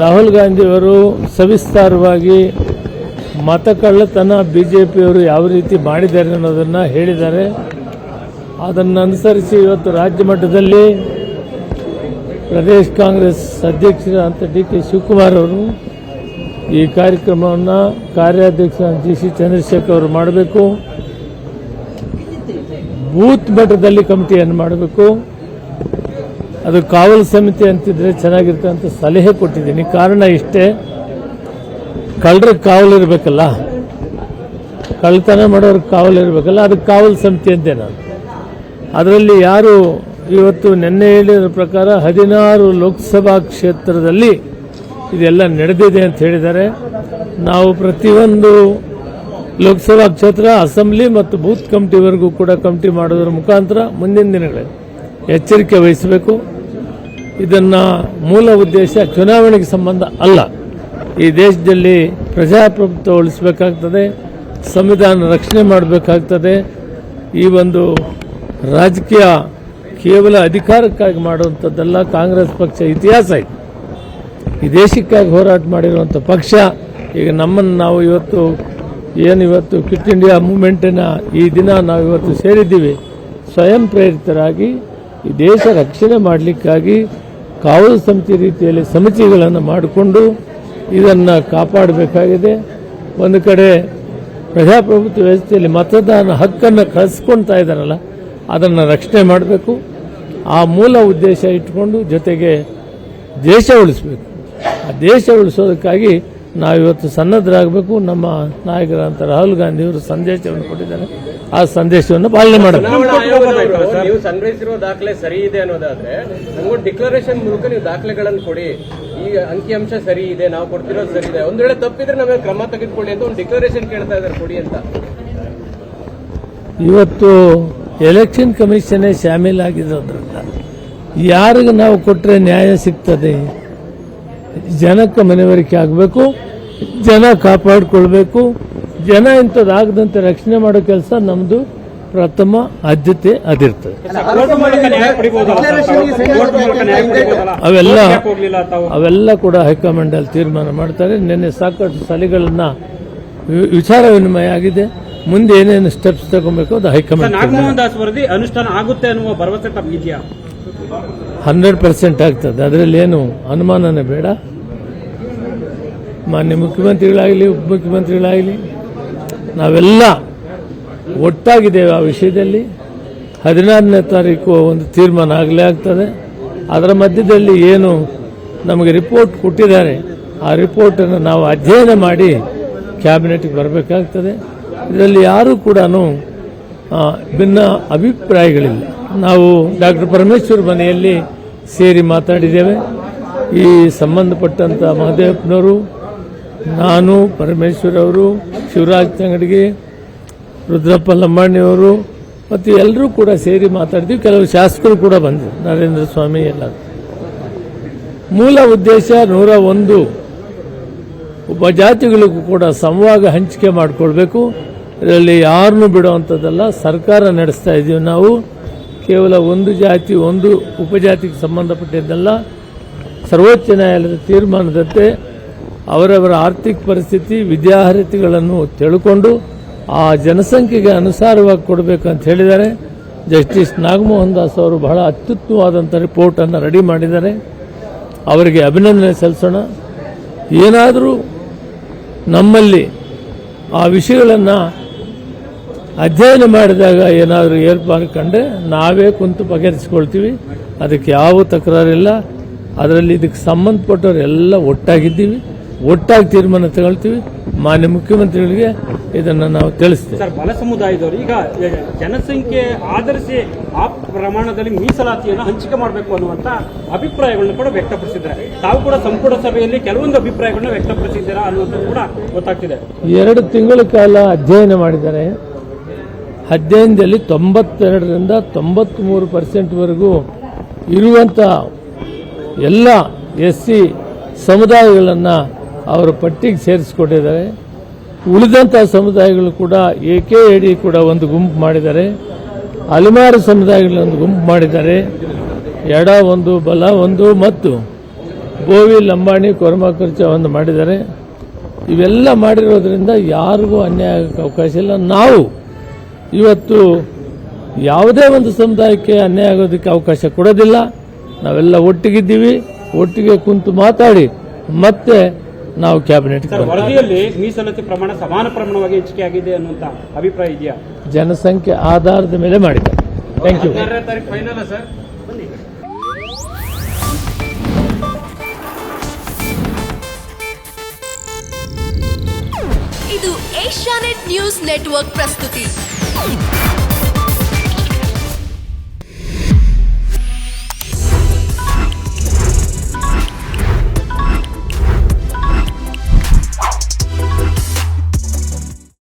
ರಾಹುಲ್ ಗಾಂಧಿಯವರು ಸವಿಸ್ತಾರವಾಗಿ ಮತ ಕಳ್ಳತನ ಬಿ ಜೆ ಪಿಯವರು ಯಾವ ರೀತಿ ಮಾಡಿದ್ದಾರೆ ಅನ್ನೋದನ್ನು ಹೇಳಿದ್ದಾರೆ. ಅದನ್ನು ಅನುಸರಿಸಿ ಇವತ್ತು ರಾಜ್ಯ ಮಟ್ಟದಲ್ಲಿ ಪ್ರದೇಶ್ ಕಾಂಗ್ರೆಸ್ ಅಧ್ಯಕ್ಷರಾದಂಥ ಡಿ ಕೆ ಶಿವಕುಮಾರ್ ಅವರು ಈ ಕಾರ್ಯಕ್ರಮವನ್ನು ಕಾರ್ಯಾಧ್ಯಕ್ಷ ಜಿ ಸಿ ಚಂದ್ರಶೇಖರ್ ಅವರು ಮಾಡಬೇಕು. ಬೂತ್ ಮಟ್ಟದಲ್ಲಿ ಕಮಿಟಿಯನ್ನು ಮಾಡಬೇಕು. ಅದು ಕಾವಲು ಸಮಿತಿ ಅಂತಿದ್ರೆ ಚೆನ್ನಾಗಿರುತ್ತೆ ಸಲಹೆ ಕೊಟ್ಟಿದ್ದೀನಿ. ಕಾರಣ ಇಷ್ಟೇ. ಕಳ್ಳರ ಕಾವಲು ಇರಬೇಕಲ್ಲ. ಕಳ್ಳತನ ಮಾಡೋರು ಕಾವಲು ಇರಬೇಕಲ್ಲ. ಅದು ಕಾವಲು ಸಮಿತಿ ಅಂತೆ ನಾನು. ಅದರಲ್ಲಿ ಯಾರು ಇವತ್ತು ನಿನ್ನೆ ಹೇಳಿದ ಪ್ರಕಾರ ಹದಿನಾರು ಲೋಕಸಭಾ ಕ್ಷೇತ್ರದಲ್ಲಿ ಇದೆಲ್ಲ ನಡೆದಿದೆ ಅಂತ ಹೇಳಿದ್ದಾರೆ. ನಾವು ಪ್ರತಿಯೊಂದು ಲೋಕಸಭಾ ಕ್ಷೇತ್ರ, ಅಸೆಂಬ್ಲಿ ಮತ್ತು ಬೂತ್ ಕಮಿಟಿವರೆಗೂ ಕೂಡ ಕಮಿಟಿ ಮಾಡೋದ್ರ ಮುಖಾಂತರ ಮುಂದಿನ ದಿನಗಳಲ್ಲಿ ಎಚ್ಚರಿಕೆ ವಹಿಸಬೇಕು. ಇದನ್ನ ಮೂಲ ಉದ್ದೇಶ ಚುನಾವಣೆಗೆ ಸಂಬಂಧ ಅಲ್ಲ. ಈ ದೇಶದಲ್ಲಿ ಪ್ರಜಾಪ್ರಭುತ್ವ ಉಳಿಸಬೇಕಾಗ್ತದೆ, ಸಂವಿಧಾನ ರಕ್ಷಣೆ ಮಾಡಬೇಕಾಗ್ತದೆ. ಈ ಒಂದು ರಾಜಕೀಯ ಕೇವಲ ಅಧಿಕಾರಕ್ಕಾಗಿ ಮಾಡುವಂಥದ್ದೆಲ್ಲ, ಕಾಂಗ್ರೆಸ್ ಪಕ್ಷ ಇತಿಹಾಸ ಇದೆ. ಈ ದೇಶಕ್ಕಾಗಿ ಹೋರಾಟ ಮಾಡಿರುವಂಥ ಪಕ್ಷ, ಈಗ ನಮ್ಮನ್ನು ನಾವು ಇವತ್ತು, ಏನು ಇವತ್ತು ಕ್ವಿಟ್ ಇಂಡಿಯಾ ಮೂಮೆಂಟಿನ ಈ ದಿನ ನಾವು ಇವತ್ತು ಸೇರಿದ್ದೀವಿ. ಸ್ವಯಂ ಪ್ರೇರಿತರಾಗಿ ಈ ದೇಶ ರಕ್ಷಣೆ ಮಾಡಲಿಕ್ಕಾಗಿ ಕಾವಲು ಸಮಿತಿ ರೀತಿಯಲ್ಲಿ ಸಮಿತಿಗಳನ್ನು ಮಾಡಿಕೊಂಡು ಇದನ್ನು ಕಾಪಾಡಬೇಕಾಗಿದೆ. ಒಂದು ಕಡೆ ಪ್ರಜಾಪ್ರಭುತ್ವ ವ್ಯವಸ್ಥೆಯಲ್ಲಿ ಮತದಾನ ಹಕ್ಕನ್ನು ಕಳಿಸ್ಕೊಳ್ತಾ ಇದ್ದಾರಲ್ಲ, ಅದನ್ನು ರಕ್ಷಣೆ ಮಾಡಬೇಕು. ಆ ಮೂಲ ಉದ್ದೇಶ ಇಟ್ಕೊಂಡು ಜೊತೆಗೆ ದೇಶ ಉಳಿಸಬೇಕು. ಆ ದೇಶ ಉಳಿಸೋದಕ್ಕಾಗಿ ನಾವಿವತ್ತು ಸನ್ನದ್ಧರಾಗಬೇಕು ನಮ್ಮ ನಾಯಕರಂತ ರಾಹುಲ್ ಗಾಂಧಿ ಅವರು ಸಂದೇಶವನ್ನು ಕೊಟ್ಟಿದ್ದಾರೆ. ಆ ಸಂದೇಶವನ್ನು ಪಾಲನೆ ಮಾಡಬೇಕು ಸಂಗ್ರಹಿಸಿರುವ ದಾಖಲೆ ಸರಿ ಇದೆ ಅನ್ನೋದಾದ್ರೆ ನಮ್ಗೊಂದು ಡಿಕ್ಲರೇಷನ್ ಮೂಲಕ ನೀವು ದಾಖಲೆಗಳನ್ನು ಕೊಡಿ. ಈ ಅಂಕಿಅಂಶ ಸರಿ ಇದೆ ನಾವು ಕೊಡ್ತಿರೋದು ಸರಿ ಇದೆ. ಒಂದ್ ವೇಳೆ ತಪ್ಪಿದ್ರೆ ನಮಗೆ ಕ್ರಮ ತೆಗೆದುಕೊಳ್ಳಿ ಅಂತ ಒಂದು ಡಿಕ್ಲರೇಷನ್ ಕೇಳ್ತಾ ಇದ್ದಾರೆ. ಕೊಡಿ ಅಂತ. ಇವತ್ತು ಎಲೆಕ್ಷನ್ ಕಮಿಷನ್ನೇ ಶಾಮೀಲಾಗಿರೋದ್ರಿಂದ ಯಾರಿಗೆ ನಾವು ಕೊಟ್ಟರೆ ನ್ಯಾಯ ಸಿಗ್ತದೆ? ಜನಕ್ಕೆ ಮನವರಿಕೆ ಆಗಬೇಕು ಜನ ಕಾಪಾಡಿಕೊಳ್ಬೇಕು ಜನ ಇಂಥದ್ದಾಗದಂತೆ ರಕ್ಷಣೆ ಮಾಡೋ ಕೆಲಸ ನಮ್ಮದು ಪ್ರಥಮ ಆದ್ಯತೆ ಅದಿರ್ತದೆ? ಅವೆಲ್ಲ ಅವೆಲ್ಲ ಕೂಡ ಹೈಕಮಾಂಡ್ ಅಲ್ಲಿ ತೀರ್ಮಾನ ಮಾಡ್ತಾರೆ. ನಿನ್ನೆ ಸಾಕಷ್ಟು ಸಲಿಗಳನ್ನ ವಿಚಾರ ವಿನಿಮಯ ಆಗಿದೆ. ಮುಂದೆ ಏನೇನು ಸ್ಟೆಪ್ಸ್ ತಗೊಬೇಕು ಅದು ಹೈಕಮಾಂಡ್ ವರದಿ ಅನುಷ್ಠಾನ ಆಗುತ್ತೆ ಅನ್ನುವ ಭರವಸೆ ತಮಗಿದೆಯಾ? ಹಂಡ್ರೆಡ್ ಪರ್ಸೆಂಟ್ ಆಗ್ತದೆ. ಅದರಲ್ಲಿ ಏನು ಅನುಮಾನನೇ ಬೇಡ. ಮಾನ್ಯ ಮುಖ್ಯಮಂತ್ರಿಗಳಾಗಲಿ, ಉಪಮುಖ್ಯಮಂತ್ರಿಗಳಾಗಲಿ, ನಾವೆಲ್ಲ ಒಟ್ಟಾಗಿದ್ದೇವೆ ಆ ವಿಷಯದಲ್ಲಿ. ಹದಿನಾರನೇ ತಾರೀಕು ಒಂದು ತೀರ್ಮಾನ ಆಗಲೇ ಆಗ್ತದೆ. ಅದರ ಮಧ್ಯದಲ್ಲಿ ಏನು ನಮಗೆ ರಿಪೋರ್ಟ್ ಕೊಟ್ಟಿದ್ದಾರೆ, ಆ ರಿಪೋರ್ಟನ್ನು ನಾವು ಅಧ್ಯಯನ ಮಾಡಿ ಕ್ಯಾಬಿನೆಟ್ಗೆ ಬರಬೇಕಾಗ್ತದೆ. ಇದರಲ್ಲಿ ಯಾರೂ ಕೂಡ ಭಿನ್ನ ಅಭಿಪ್ರಾಯಗಳಿಲ್ಲ. ನಾವು ಡಾಕ್ಟರ್ ಪರಮೇಶ್ವರ್ ಮನೆಯಲ್ಲಿ ಸೇರಿ ಮಾತಾಡಿದ್ದೇವೆ ಈ ಸಂಬಂಧಪಟ್ಟಂಥ ಮಹದೇವಪ್ಪನವರು, ನಾನು ಪರಮೇಶ್ವರ್ ಅವರು, ಶಿವರಾಜ್ ತಂಗಡಿಗೆ, ರುದ್ರಪ್ಪ ಲಂಬಾಣಿಯವರು ಮತ್ತು ಎಲ್ಲರೂ ಕೂಡ ಸೇರಿ ಮಾತಾಡಿದ್ವಿ. ಕೆಲವು ಶಾಸಕರು ಕೂಡ ಬಂದರು, ನರೇಂದ್ರ ಸ್ವಾಮಿ ಎಲ್ಲ. ಮೂಲ ಉದ್ದೇಶ ನೂರ ಒಂದು ಉಪಜಾತಿಗಳಿಗೂ ಕೂಡ ಸಂವಾಗ ಹಂಚಿಕೆ ಮಾಡಿಕೊಳ್ಬೇಕು. ಇದರಲ್ಲಿ ಯಾರನ್ನೂ ಬಿಡುವಂಥದ್ದಲ್ಲ ಸರ್ಕಾರ ನಡೆಸ್ತಾ ಇದ್ದೀವಿ ನಾವು. ಕೇವಲ ಒಂದು ಜಾತಿ, ಒಂದು ಉಪಜಾತಿಗೆ ಸಂಬಂಧಪಟ್ಟಿದ್ದಲ್ಲ, ಸರ್ವೋಚ್ಚ ನ್ಯಾಯಾಲಯದ ತೀರ್ಮಾನದಂತೆ ಅವರವರ ಆರ್ಥಿಕ ಪರಿಸ್ಥಿತಿ, ವಿದ್ಯಾರ್ಹತೆಗಳನ್ನು ತಿಳ್ಕೊಂಡು ಆ ಜನಸಂಖ್ಯೆಗೆ ಅನುಸಾರವಾಗಿ ಅಂತ ಹೇಳಿದ್ದಾರೆ. ಜಸ್ಟಿಸ್ ನಾಗಮೋಹನ್ ದಾಸ್ ಅವರು ಬಹಳ ಅತ್ಯುತ್ತಮವಾದಂಥ ರಿಪೋರ್ಟನ್ನು ರೆಡಿ ಮಾಡಿದ್ದಾರೆ. ಅವರಿಗೆ ಅಭಿನಂದನೆ ಸಲ್ಲಿಸೋಣ. ಏನಾದರೂ ನಮ್ಮಲ್ಲಿ ಆ ವಿಷಯಗಳನ್ನು ಅಧ್ಯಯನ ಮಾಡಿದಾಗ ಏನಾದರೂ ಏರ್ಪ ಕಂಡ್ರೆ ನಾವೇ ಕುಂತು ಬಗೆಹರಿಸ್ಕೊಳ್ತೀವಿ. ಅದಕ್ಕೆ ಯಾವ ತಕರಾರಿಲ್ಲ. ಅದರಲ್ಲಿ ಇದಕ್ಕೆ ಸಂಬಂಧಪಟ್ಟವ್ರು ಎಲ್ಲ ಒಟ್ಟಾಗಿದ್ದೀವಿ. ಒಟ್ಟಾಗಿ ತೀರ್ಮಾನ ತಗೊಳ್ತೀವಿ. ಮಾನ್ಯ ಮುಖ್ಯಮಂತ್ರಿಗಳಿಗೆ ಇದನ್ನು ನಾವು ತಿಳಿಸ್ತೀವಿ. ಸರ್ ಬಲ ಸಮುದಾಯದವರು ಈಗ ಜನಸಂಖ್ಯೆ ಆಧರಿಸಿ ಆ ಪ್ರಮಾಣದಲ್ಲಿ ಮೀಸಲಾತಿಯನ್ನು ಹಂಚಿಕೆ ಮಾಡಬೇಕು ಅನ್ನುವಂತ ಅಭಿಪ್ರಾಯಗಳನ್ನು ಕೂಡ ವ್ಯಕ್ತಪಡಿಸಿದ್ದಾರೆ. ತಾವು ಕೂಡ ಸಂಪುಟ ಸಭೆಯಲ್ಲಿ ಕೆಲವೊಂದು ಅಭಿಪ್ರಾಯಗಳನ್ನ ವ್ಯಕ್ತಪಡಿಸಿದ್ದೀರಾ ಅನ್ನುವಂಥದ್ದು ಕೂಡ ಗೊತ್ತಾಗ್ತಿದೆ. ಎರಡು ತಿಂಗಳ ಕಾಲ ಅಧ್ಯಯನ ಮಾಡಿದ್ದಾರೆ. ಅಧ್ಯಯನದಲ್ಲಿ ತೊಂಬತ್ತೆರಡರಿಂದ ತೊಂಬತ್ತ್ಮೂರು ಪರ್ಸೆಂಟ್ವರೆಗೂ ಇರುವಂಥ ಎಲ್ಲ ಎಸ್ ಸಿ ಸಮುದಾಯಗಳನ್ನು ಅವರ ಪಟ್ಟಿಗೆ ಸೇರಿಸಿಕೊಂಡಿದ್ದಾರೆ ಉಳಿದಂಥ ಸಮುದಾಯಗಳು ಕೂಡ ಎಕೆ ಎಡಿ ಕೂಡ ಒಂದು ಗುಂಪು ಮಾಡಿದ್ದಾರೆ. ಅಲೆಮಾರು ಸಮುದಾಯಗಳನ್ನ ಒಂದು ಗುಂಪು ಮಾಡಿದ್ದಾರೆ. ಎಡ ಒಂದು, ಬಲ ಒಂದು ಮತ್ತು ಗೋವಿ, ಲಂಬಾಣಿ ಕೊರ್ಮ ಒಂದು ಮಾಡಿದ್ದಾರೆ. ಇವೆಲ್ಲ ಮಾಡಿರೋದ್ರಿಂದ ಯಾರಿಗೂ ಅನ್ಯಾಯ ಅವಕಾಶ ಇಲ್ಲ. ನಾವು ಇವತ್ತು ಯಾವುದೇ ಒಂದು ಸಮುದಾಯಕ್ಕೆ ಅನ್ಯಾಯ ಆಗೋದಕ್ಕೆ ಅವಕಾಶ ಕೊಡೋದಿಲ್ಲ. ನಾವೆಲ್ಲ ಒಟ್ಟಿಗಿದ್ದೀವಿ. ಒಟ್ಟಿಗೆ ಕುಂತು ಮಾತಾಡಿ. ಮತ್ತೆ ನಾವು ಕ್ಯಾಬಿನೆಟ್ ಸರ್ ವರದಿಯಲ್ಲಿ ಮೀಸಲಾತಿ ಪ್ರಮಾಣ ಸಮಾನ ಪ್ರಮಾಣವಾಗಿ ಹೆಚ್ಚಿಗೆ ಆಗಿದೆ ಅನ್ನುವಂತ ಅಭಿಪ್ರಾಯ ಇದೆಯಾ? ಜನಸಂಖ್ಯೆ ಆಧಾರದ ಮೇಲೆ ಮಾಡಿದೆ ಥ್ಯಾಂಕ್ ಯು ತಾರೀಕು ಫೈನಲ್ ಸರ್? ಇದು ಏಷ್ಯಾನೆಟ್ ನ್ಯೂಸ್ ನೆಟ್ವರ್ಕ್ ಪ್ರಸ್ತುತಿ. Oh!